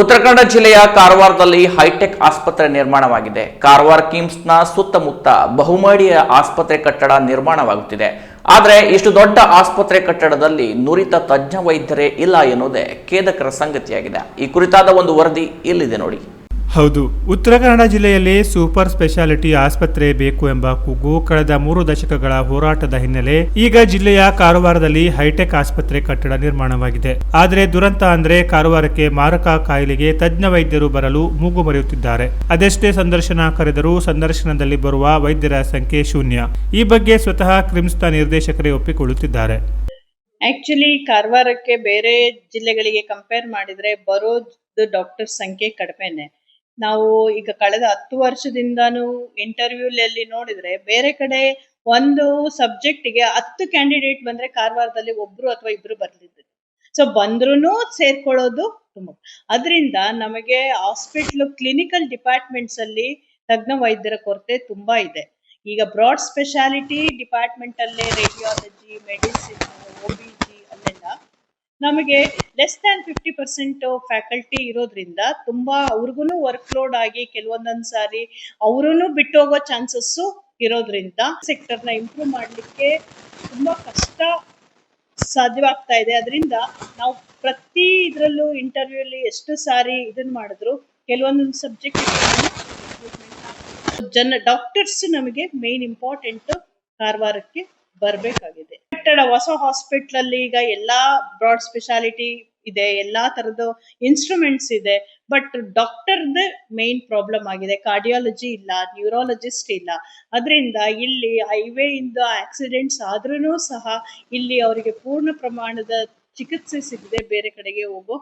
ಉತ್ತರ ಕನ್ನಡ ಜಿಲ್ಲೆಯ ಕಾರವಾರದಲ್ಲಿ ಹೈಟೆಕ್ ಆಸ್ಪತ್ರೆ ನಿರ್ಮಾಣವಾಗಿದೆ. ಕಾರವಾರ ಕಿಮ್ಸ್ನ ಸುತ್ತಮುತ್ತ ಬಹುಮಾಡಿಯ ಆಸ್ಪತ್ರೆ ಕಟ್ಟಡ ನಿರ್ಮಾಣವಾಗುತ್ತಿದೆ. ಆದರೆ ಇಷ್ಟು ದೊಡ್ಡ ಆಸ್ಪತ್ರೆ ಕಟ್ಟಡದಲ್ಲಿ ನುರಿತ ತಜ್ಞ ವೈದ್ಯರೇ ಇಲ್ಲ ಎನ್ನುವುದೇ ಖೇದಕರ ಸಂಗತಿಯಾಗಿದೆ. ಈ ಕುರಿತಾದ ಒಂದು ವರದಿ ಇಲ್ಲಿದೆ ನೋಡಿ. ಹೌದು. ಉತ್ತರ ಕನ್ನಡ ಜಿಲ್ಲೆಯಲ್ಲಿ ಸೂಪರ್ ಸ್ಪೆಷಾಲಿಟಿ ಆಸ್ಪತ್ರೆ ಬೇಕು ಎಂಬ ಕೂಗು ಕಳೆದ ಮೂರು ದಶಕಗಳ ಹೋರಾಟದ ಹಿನ್ನೆಲೆ ಈಗ ಜಿಲ್ಲೆಯ ಕಾರವಾರದಲ್ಲಿ ಹೈಟೆಕ್ ಆಸ್ಪತ್ರೆ ಕಟ್ಟಡ ನಿರ್ಮಾಣವಾಗಿದೆ. ಆದರೆ ದುರಂತ ಅಂದ್ರೆ ಕಾರವಾರಕ್ಕೆ ಮಾರಕ ಕಾಯಿಲೆಗೆ ತಜ್ಞ ವೈದ್ಯರು ಬರಲು ಮೂಗು ಮರೆಯುತ್ತಿದ್ದಾರೆ. ಅದೆಷ್ಟೇ ಸಂದರ್ಶನ ಕರೆದರೂ ಸಂದರ್ಶನದಲ್ಲಿ ಬರುವ ವೈದ್ಯರ ಸಂಖ್ಯೆ ಶೂನ್ಯ. ಈ ಬಗ್ಗೆ ಸ್ವತಃ ಕ್ರಿಮ್ಸ್ನ ನಿರ್ದೇಶಕರೇ ಒಪ್ಪಿಕೊಳ್ಳುತ್ತಿದ್ದಾರೆ. ಆಕ್ಚುಲಿ ಕಾರವಾರಕ್ಕೆ ಬೇರೆ ಜಿಲ್ಲೆಗಳಿಗೆ ಕಂಪೇರ್ ಮಾಡಿದ್ರೆ ಬರೋದು ಡಾಕ್ಟರ್ ಸಂಖ್ಯೆ ಕಡಿಮೆನೆ. ನಾವು ಈಗ ಕಳೆದ ಹತ್ತು ವರ್ಷದಿಂದಾನು ಇಂಟರ್ವ್ಯೂಲಲ್ಲಿ ನೋಡಿದ್ರೆ ಬೇರೆ ಕಡೆ ಒಂದು ಸಬ್ಜೆಕ್ಟಿಗೆ ಹತ್ತು ಕ್ಯಾಂಡಿಡೇಟ್ ಬಂದ್ರೆ ಕಾರವಾರದಲ್ಲಿ ಒಬ್ರು ಅಥವಾ ಇಬ್ರು ಬರ್ಲಿದ್ರು ಸೊ ಬಂದ್ರೂ ಸೇರ್ಕೊಳ್ಳೋದು ತುಂಬ. ಅದರಿಂದ ನಮಗೆ ಹಾಸ್ಪಿಟ್ಲ್ ಕ್ಲಿನಿಕಲ್ ಡಿಪಾರ್ಟ್ಮೆಂಟ್ಸ್ ಅಲ್ಲಿ ತಜ್ಞ ವೈದ್ಯರ ಕೊರತೆ ತುಂಬಾ ಇದೆ. ಈಗ ಬ್ರಾಡ್ ಸ್ಪೆಷಾಲಿಟಿ ಡಿಪಾರ್ಟ್ಮೆಂಟ್ ಅಲ್ಲೇ radiology medicine O B G ಅಲ್ಲೆಲ್ಲ ನಮಗೆ less than fifty percent faculty ಇರೋದ್ರಿಂದ ತುಂಬಾ ಅವ್ರಿಗೂ ವರ್ಕ್ ಲೋಡ್ ಆಗಿ ಕೆಲವೊಂದೊಂದು ಸಾರಿ ಅವರೂ ಬಿಟ್ಟು ಹೋಗೋ ಚಾನ್ಸಸ್ಸು ಇರೋದ್ರಿಂದ ಸೆಕ್ಟರ್ನ ಇಂಪ್ರೂವ್ ಮಾಡಲಿಕ್ಕೆ ತುಂಬಾ ಕಷ್ಟ ಸಾಧ್ಯವಾಗ್ತಾ ಇದೆ. ಅದರಿಂದ ನಾವು ಪ್ರತಿ ಇದರಲ್ಲೂ ಅಲ್ಲಿ ಎಷ್ಟು ಸಾರಿ ಇದನ್ನ ಮಾಡಿದ್ರು ಕೆಲವೊಂದೊಂದು ಸಬ್ಜೆಕ್ಟ್ ಜನ ಡಾಕ್ಟರ್ಸ್ ನಮಗೆ ಮೇನ್ ಇಂಪಾರ್ಟೆಂಟ್ ಕಾರವಾರಕ್ಕೆ ಬರಬೇಕಾಗಿದೆ. ಕಟ್ಟಡ, ಹೊಸ ಹಾಸ್ಪಿಟಲ್ ಅಲ್ಲಿ ಈಗ ಎಲ್ಲಾ ಬ್ರಾಡ್ ಸ್ಪೆಷಾಲಿಟಿ ಇದೆ, ಎಲ್ಲಾ ತರದ ಇನ್ಸ್ಟ್ರೂಮೆಂಟ್ಸ್ ಇದೆ. ಬಟ್ ಡಾಕ್ಟರ್ದ ಮೇನ್ ಪ್ರಾಬ್ಲಮ್ ಆಗಿದೆ. ಕಾರ್ಡಿಯಾಲಜಿ ಇಲ್ಲ ನ್ಯೂರಾಲಜಿಸ್ಟ್ ಇಲ್ಲ. ಅದರಿಂದ ಇಲ್ಲಿ ಹೈವೇ ಇಂದ ಆಕ್ಸಿಡೆಂಟ್ಸ್ ಆದ್ರೂ ಸಹ ಇಲ್ಲಿ ಅವರಿಗೆ ಪೂರ್ಣ ಪ್ರಮಾಣದ ಚಿಕಿತ್ಸೆ ಸಿಗದೆ ಬೇರೆ ಕಡೆಗೆ ಹೋಗೋ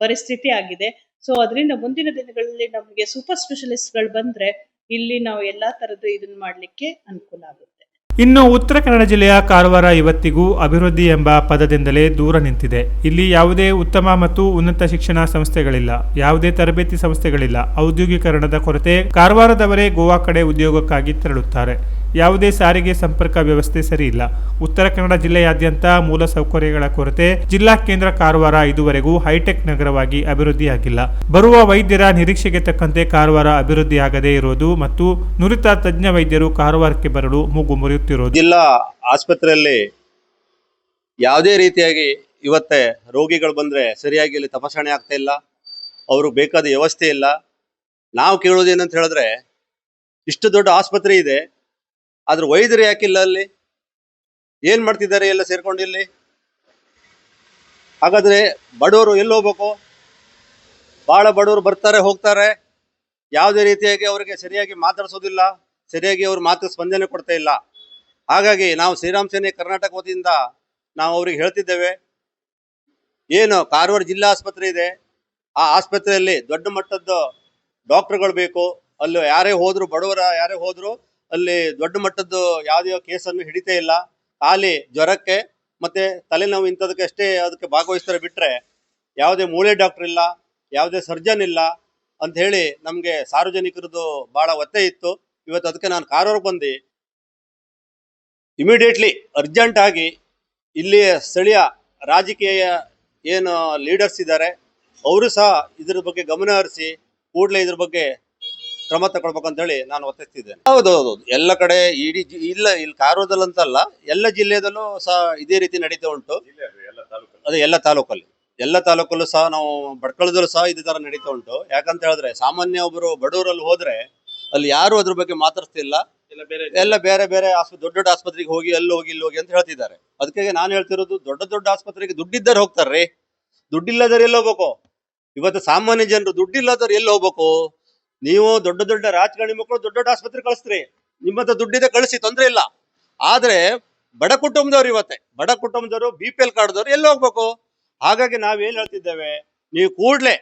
ಪರಿಸ್ಥಿತಿ ಆಗಿದೆ. ಸೊ ಅದರಿಂದ ಮುಂದಿನ ದಿನಗಳಲ್ಲಿ ನಮಗೆ ಸೂಪರ್ ಸ್ಪೆಷಲಿಸ್ಟ್ಗಳು ಬಂದ್ರೆ ಇಲ್ಲಿ ನಾವು ಎಲ್ಲಾ ತರದ್ದು ಇದನ್ನ ಮಾಡ್ಲಿಕ್ಕೆ ಅನುಕೂಲ ಆಗುತ್ತೆ. ಇನ್ನು ಉತ್ತರ ಕನ್ನಡ ಜಿಲ್ಲೆಯ ಕಾರವಾರ ಇವತ್ತಿಗೂ ಅಭಿವೃದ್ಧಿ ಎಂಬ ಪದದಿಂದಲೇ ದೂರ ನಿಂತಿದೆ. ಇಲ್ಲಿ ಯಾವುದೇ ಉತ್ತಮ ಮತ್ತು ಉನ್ನತ ಶಿಕ್ಷಣ ಸಂಸ್ಥೆಗಳಿಲ್ಲ. ಯಾವುದೇ ತರಬೇತಿ ಸಂಸ್ಥೆಗಳಿಲ್ಲ. ಔದ್ಯೋಗೀಕರಣದ ಕೊರತೆ ಕಾರವಾರದವರೇ ಗೋವಾ ಕಡೆ ಉದ್ಯೋಗಕ್ಕಾಗಿ ತೆರಳುತ್ತಾರೆ. ಯಾವುದೇ ಸಾರಿಗೆ ಸಂಪರ್ಕ ವ್ಯವಸ್ಥೆ ಸರಿಯಿಲ್ಲ ಉತ್ತರ ಕನ್ನಡ ಜಿಲ್ಲೆಯಾದ್ಯಂತ ಮೂಲ ಸೌಕರ್ಯಗಳ ಕೊರತೆ. ಜಿಲ್ಲಾ ಕೇಂದ್ರ ಕಾರವಾರ ಇದುವರೆಗೂ ಹೈಟೆಕ್ ನಗರವಾಗಿ ಅಭಿವೃದ್ಧಿಯಾಗಿಲ್ಲ. ಬರುವ ವೈದ್ಯರ ನಿರೀಕ್ಷೆಗೆ ತಕ್ಕಂತೆ ಕಾರವಾರ ಅಭಿವೃದ್ಧಿಯಾಗದೇ ಇರೋದು ಮತ್ತು ನುರಿತ ತಜ್ಞ ವೈದ್ಯರು ಕಾರವಾರಕ್ಕೆ ಬರಲು ಮೂಗು ಮುರಿಯುತ್ತಿರೋದು ಜಿಲ್ಲಾ ಆಸ್ಪತ್ರೆಯಲ್ಲಿ ಯಾವುದೇ ರೀತಿಯಾಗಿ ಇವತ್ತೇ ರೋಗಿಗಳು ಬಂದರೆ ಸರಿಯಾಗಿ ಇಲ್ಲಿ ತಪಾಸಣೆ ಆಗ್ತಾ ಇಲ್ಲ. ಅವರು ಬೇಕಾದ ವ್ಯವಸ್ಥೆ ಇಲ್ಲ. ನಾವು ಕೇಳೋದೇನಂತ ಹೇಳಿದ್ರೆ, ಇಷ್ಟು ದೊಡ್ಡ ಆಸ್ಪತ್ರೆ ಇದೆ. ಆದ್ರೆ ವೈದ್ಯರು ಯಾಕಿಲ್ಲ ಅಲ್ಲಿ? ಏನ್ ಮಾಡ್ತಿದ್ದಾರೆ ಎಲ್ಲ ಸೇರ್ಕೊಂಡು ಹಾಗಾದ್ರೆ ಬಡವರು ಎಲ್ಲಿ ಹೋಗ್ಬೇಕು? ಬಹಳ ಬಡವರು ಬರ್ತಾರೆ, ಹೋಗ್ತಾರೆ. ಯಾವುದೇ ರೀತಿಯಾಗಿ ಅವರಿಗೆ ಸರಿಯಾಗಿ ಮಾತಾಡಿಸೋದಿಲ್ಲ, ಸರಿಯಾಗಿ ಅವ್ರ ಮಾತು ಸ್ಪಂದನೆ ಕೊಡ್ತಾ ಇಲ್ಲ. ಹಾಗಾಗಿ ನಾವು ಶ್ರೀರಾಮ್ ಸೇನೆ ಕರ್ನಾಟಕ ವತಿಯಿಂದ ನಾವು ಅವ್ರಿಗೆ ಹೇಳ್ತಿದ್ದೇವೆ, ಏನು ಕಾರವಾರ ಜಿಲ್ಲಾ ಆಸ್ಪತ್ರೆ ಇದೆ, ಆ ಆಸ್ಪತ್ರೆಯಲ್ಲಿ ದೊಡ್ಡ ಮಟ್ಟದ ಡಾಕ್ಟರ್ಗಳು ಬೇಕು. ಅಲ್ಲೂ ಯಾರೇ ಹೋದ್ರು, ಬಡವರ ಯಾರೇ ಹೋದ್ರು ಅಲ್ಲಿ ದೊಡ್ಡ ಮಟ್ಟದ್ದು ಯಾವುದೇ ಕೇಸನ್ನು ಹಿಡಿತೇ ಇಲ್ಲ. ಖಾಲಿ ಜ್ವರಕ್ಕೆ ಮತ್ತೆ ತಲೆನೋವು ಇಂಥದಕ್ಕೆ ಅಷ್ಟೇ ಅದಕ್ಕೆ ಭಾಗವಹಿಸ್ತಾರೆ ಬಿಟ್ರೆ ಯಾವುದೇ ಮೂಳೆ ಡಾಕ್ಟರ್ ಇಲ್ಲ, ಯಾವುದೇ ಸರ್ಜನ್ ಇಲ್ಲ ಅಂತ ಹೇಳಿ ನಮಗೆ ಸಾರ್ವಜನಿಕರದ್ದು ಬಹಳ ಒತ್ತೆ ಇತ್ತು. ಇವತ್ತು ಅದಕ್ಕೆ ನಾನು ಕಾರವಾರ ಬಂದು ಇಮಿಡಿಯೇಟ್ಲಿ ಅರ್ಜೆಂಟ್ ಆಗಿ ಇಲ್ಲಿಯ ಸ್ಥಳೀಯ ರಾಜಕೀಯ ಏನು ಲೀಡರ್ಸ್ ಇದ್ದಾರೆ, ಅವರು ಸಹ ಇದ್ರ ಬಗ್ಗೆ ಗಮನ ಹರಿಸಿ ಕೂಡಲೇ ಇದ್ರ ಬಗ್ಗೆ ಕ್ರಮ ಅಂತ ಹೇಳಿ ನಾನು ಒತ್ತಿಸ್ತಿದ್ದೇನೆ ಹೌದೌದು ಎಲ್ಲ ಕಡೆ ಇಡೀ ಜಿ- ಇಲ್ಲ ಇಲ್ಲಿ ಕಾರವಾರದಲ್ಲಂತಲ್ಲ ಎಲ್ಲ ಜಿಲ್ಲೆಯಲ್ಲೂ ಸಹ ಇದೇ ರೀತಿ ನಡೀತಾ ಉಂಟು. ಅದೇ ಎಲ್ಲ ತಾಲೂಕಲ್ಲಿ? ಎಲ್ಲ ತಾಲೂಕಲ್ಲೂ. ಸಹ ನಾವು ಭಟ್ಕಳದಲ್ಲೂ ಸಹ ಇದೇ ತರ ನಡೀತಾ ಉಂಟು. ಯಾಕಂತ ಹೇಳಿದ್ರೆ ಸಾಮಾನ್ಯ ಒಬ್ಬರು ಬಡವರಲ್ಲಿ ಹೋದ್ರೆ ಅಲ್ಲಿ ಯಾರು ಅದ್ರ ಬಗ್ಗೆ ಮಾತಾಡ್ತಿಲ್ಲ ಎಲ್ಲ ಬೇರೆ ಬೇರೆ ಆಸ್ಪತ್ರೆ ದೊಡ್ಡ ದೊಡ್ಡ ಆಸ್ಪತ್ರೆಗೆ ಹೋಗಿ ಅಲ್ಲಿ ಹೋಗಿ ಇಲ್ಲಿ ಹೋಗಿ ಅಂತ ಹೇಳ್ತಿದ್ದಾರೆ. ಅದಕ್ಕೆ ನಾನು ಹೇಳ್ತಿರೋದು ದೊಡ್ಡ ದೊಡ್ಡ ಆಸ್ಪತ್ರೆಗೆ ದುಡ್ಡಿದ್ದಾರೆ ಹೋಗ್ತಾರ್ರಿ. ದುಡ್ಡಿಲ್ಲದವ್ರು ಎಲ್ಲಿ ಹೋಗ್ಬೇಕು? ಇವತ್ತು ಸಾಮಾನ್ಯ ಜನರು ದುಡ್ಡಿಲ್ಲದವ್ರು ಎಲ್ಲಿ ಹೋಗ್ಬೇಕು? ನೀವು ದೊಡ್ಡ ದೊಡ್ಡ ರಾಜಕಾರಣಿ ಮಕ್ಕಳು ದೊಡ್ಡ ದೊಡ್ಡ ಆಸ್ಪತ್ರೆ ಕಳಿಸ್ತೀರಿ. ನಿಮ್ಮಂತ ದುಡ್ಡಿದೆ ಕಳಿಸಿ, ತೊಂದ್ರೆ ಇಲ್ಲ. ಆದ್ರೆ ಬಡ ಕುಟುಂಬದವ್ರು ಇವತ್ತೆ, ಬಡ ಕುಟುಂಬದವರು ಬಿ ಪಿ ಎಲ್ ಕಾರ್ಡ್ದವ್ರು ಎಲ್ಲಿ ಹೋಗ್ಬೇಕು? ಹಾಗಾಗಿ ನಾವ್ ಏನ್ ಹೇಳ್ತಿದ್ದೇವೆ, ನೀವು ಕೂಡ್ಲೆ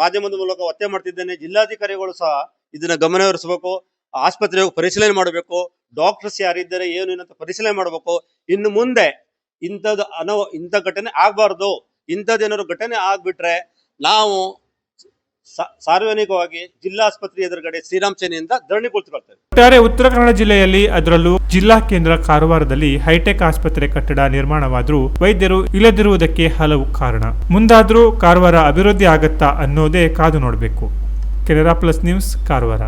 ಮಾಧ್ಯಮದ ಮೂಲಕ ಒತ್ತೆ ಮಾಡ್ತಿದ್ದೇನೆ, ಜಿಲ್ಲಾಧಿಕಾರಿಗಳು ಸಹ ಇದನ್ನ ಗಮನ ಹರಿಸಬೇಕು ಆಸ್ಪತ್ರೆ ಪರಿಶೀಲನೆ ಮಾಡಬೇಕು, ಡಾಕ್ಟರ್ಸ್ ಯಾರಿದ್ದಾರೆ, ಏನು ಏನಂತ ಪರಿಶೀಲನೆ ಮಾಡಬೇಕು. ಇನ್ನು ಮುಂದೆ ಇಂಥದ್ದು ಅನೋ ಇಂಥ ಘಟನೆ ಆಗ್ಬಾರ್ದು. ಇಂಥದ್ದೇನಾದ್ರು ಘಟನೆ ಆಗ್ಬಿಟ್ರೆ ನಾವು ಸಾರ್ವಜನಿಕವಾಗಿ ಜಿಲ್ಲಾಸ್ಪತ್ರೆ ಎದುರುಗಡೆ ಶ್ರೀರಾಮ್ ಸೇನೆಯಿಂದ ಧರಣಿ ಕುಳಿತುಕೊಳ್ತೇವೆ ಒಟ್ಟಾರೆ ಉತ್ತರ ಕನ್ನಡ ಜಿಲ್ಲೆಯಲ್ಲಿ ಅದರಲ್ಲೂ ಜಿಲ್ಲಾ ಕೇಂದ್ರ ಕಾರವಾರದಲ್ಲಿ ಹೈಟೆಕ್ ಆಸ್ಪತ್ರೆ ಕಟ್ಟಡ ನಿರ್ಮಾಣವಾದರೂ ವೈದ್ಯರು ಇಲ್ಲದಿರುವುದಕ್ಕೆ ಹಲವು ಕಾರಣ. ಮುಂದಾದರೂ ಕಾರವಾರ ಅಭಿವೃದ್ಧಿ ಆಗತ್ತಾ ಅನ್ನೋದೇ ಕಾದು ನೋಡಬೇಕು. Canara plus news Karwar.